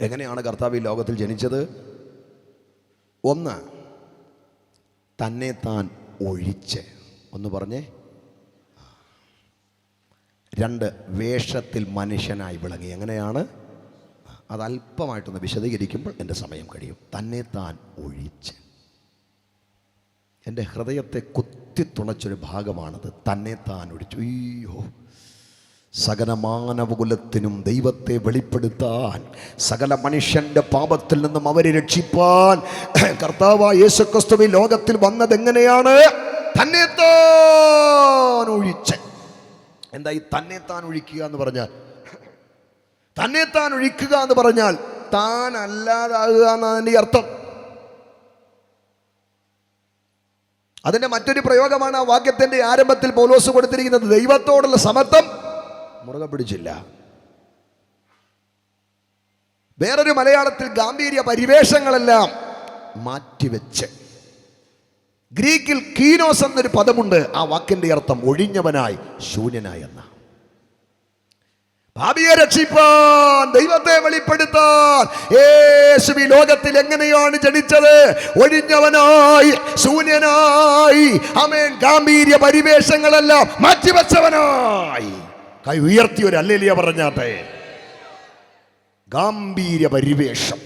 എങ്ങനെയാണ് കർത്താവ് ഈ ലോകത്തിൽ ജനിച്ചത്? ഒന്ന് തന്നെ താൻ ഒഴിച്ച്. ഒന്ന് പറഞ്ഞേ. രണ്ട് വേഷത്തിൽ മനുഷ്യനായി വിളങ്ങി. എങ്ങനെയാണ്? അത് വിശദീകരിക്കുമ്പോൾ എന്റെ സമയം കഴിയും. തന്നെ താൻ ഒഴിച്ച്. എന്റെ ഹൃദയത്തെ കുത്തിത്തുണച്ചൊരു ഭാഗമാണത്. തന്നെ താൻ ഒഴിച്ചു. അയ്യോ. സകല മാനവകുലത്തിനും ദൈവത്തെ വെളിപ്പെടുത്താൻ സകല മനുഷ്യന്റെ പാപത്തിൽ നിന്നും അവരെ രക്ഷിപ്പാൻ. കർത്താവ് യേശുക്രിസ്തുവി ലോകത്തിൽ വന്നത് എങ്ങനെയാണ്? തന്നെ ഒഴിച്ച്. എന്താ ഈ തന്നെ താൻ ഒഴിക്കുക എന്ന് പറഞ്ഞാൽ? തന്നെ താൻ ഒഴിക്കുക എന്ന് പറഞ്ഞാൽ താൻ അല്ലാതാകുക എന്നതിന്റെ അർത്ഥം. അതിന്റെ മറ്റൊരു പ്രയോഗമാണ് ആ വാക്യത്തിന്റെ ആരംഭത്തിൽ പോലോസ് കൊടുത്തിരിക്കുന്നത് ദൈവത്തോടുള്ള സമത്വം മുറുകെ പിടിച്ചില്ല വേറൊരു മലയാളത്തിൽ ഗാംഭീര്യ പരിവേഷങ്ങളെല്ലാം മാറ്റിവെച്ച്. ഗ്രീക്കിൽ കീനോസ് എന്നൊരു പദമുണ്ട്. ആ വാക്കിന്റെ അർത്ഥം ഒഴിഞ്ഞവനായി ശൂന്യനായി എന്ന. ഭാവിയെ രക്ഷിപ്പാൻ ദൈവത്തെ വെളിപ്പെടുത്താൻ. യേശു ലോകത്തിൽ എങ്ങനെയാണ് ജനിച്ചത്? ഒഴിഞ്ഞവനായി ശൂന്യനായി. അമേൻ ഗാംഭീര്യ പരിവേഷങ്ങളെല്ലാം മാറ്റിവെച്ചവനായി. കൈ ഉയർത്തി ഒരു അല്ലേലിയ പറഞ്ഞാട്ടെ. ഗാംഭീര്യ പരിവേഷം.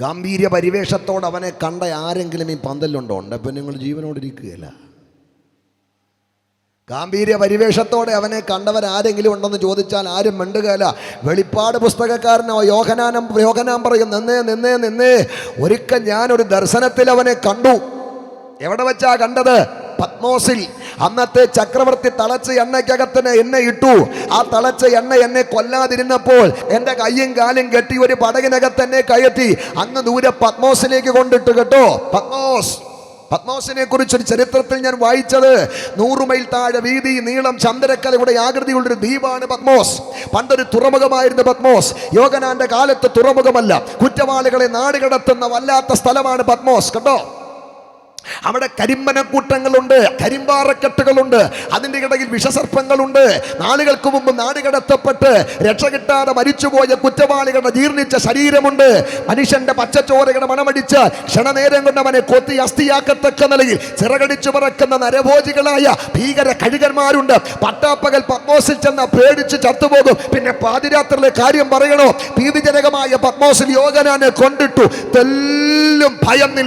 ഗാംഭീര്യ പരിവേഷത്തോട് അവനെ കണ്ട ആരെങ്കിലും ഈ പന്തലുണ്ടോ ഉണ്ട്. അപ്പം നിങ്ങൾ ജീവനോടിരിക്കുകയല്ല ഗാംഭീര്യ പരിവേഷത്തോടെ അവനെ കണ്ടവരാരെങ്കിലും ഉണ്ടെന്ന് ചോദിച്ചാൽ ആരും മിണ്ടുകയല്ല. വെളിപ്പാട് പുസ്തകക്കാരനോ യോഹനാനം യോഹനാൻ പറയും നിന്നേ നിന്നേ നിന്നേ. ഒരിക്കൽ ഞാനൊരു ദർശനത്തിൽ അവനെ കണ്ടു. എവിടെ വെച്ചാ കണ്ടത്? പത്മോസിൽ. അന്നത്തെ ചക്രവർത്തി തളച്ച എണ്ണയ്ക്കകത്തിന് എന്നെ ഇട്ടു. ആ തളച്ച എണ്ണ എന്നെ കൊല്ലാതിരുന്നപ്പോൾ എന്റെ കയ്യും കാലും കെട്ടി ഒരു പടകിനകത്ത് എന്നെ കയറ്റി. അങ്ങ് ദൂരെ പത്മോസിലേക്ക് കൊണ്ടിട്ട് കേട്ടോ. പത്മോസ് പത്മോസിനെ കുറിച്ചൊരു ചരിത്രത്തിൽ ഞാൻ വായിച്ചത്. നൂറ് മൈൽ താഴെ വീതി നീളം ചന്ദ്രക്കലയുടെ ആകൃതിയുള്ള ഒരു ദ്വീപാണ് പത്മോസ്. പണ്ടൊരു തുറമുഖമായിരുന്നു പത്മോസ്. യോഗനാന്റെ കാലത്ത് തുറമുഖമല്ല. കുറ്റവാളികളെ നാടുകടത്തുന്ന വല്ലാത്ത സ്ഥലമാണ് പത്മോസ് കേട്ടോ. അവിടെ കരിമ്പനക്കൂട്ടങ്ങളുണ്ട് കരിമ്പാറക്കെട്ടുകളുണ്ട് അതിന്റെ ഇടയിൽ വിഷസർപ്പങ്ങളുണ്ട്. നാളുകൾക്ക് മുമ്പ് നാട് കടത്തപ്പെട്ട് രക്ഷ കിട്ടാതെ മരിച്ചുപോയ കുറ്റവാളികളുടെ ജീർണിച്ച ശരീരമുണ്ട്. മനുഷ്യന്റെ പച്ചച്ചോരയുടെ മണമടിച്ച് ക്ഷണനേരം കൊണ്ട് അവനെ കൊത്തി അസ്ഥിയാക്കത്തക്ക നിലയിൽ ചിറകടിച്ചു പറക്കുന്ന നരഭോജികളായ ഭീകര കഴുകന്മാരുണ്ട്. പട്ടാപ്പകൽ പത്മോസിൽ ചെന്ന പേടിച്ച് ചത്തുപോകും. പിന്നെ പാതിരാത്രിയിലെ കാര്യം പറയണോ? ഭീതിജനകമായ പത്മോസിൽ യോഗനാനെ കൊണ്ടിട്ടു. തെല്ലും ഭയന്നില്ല.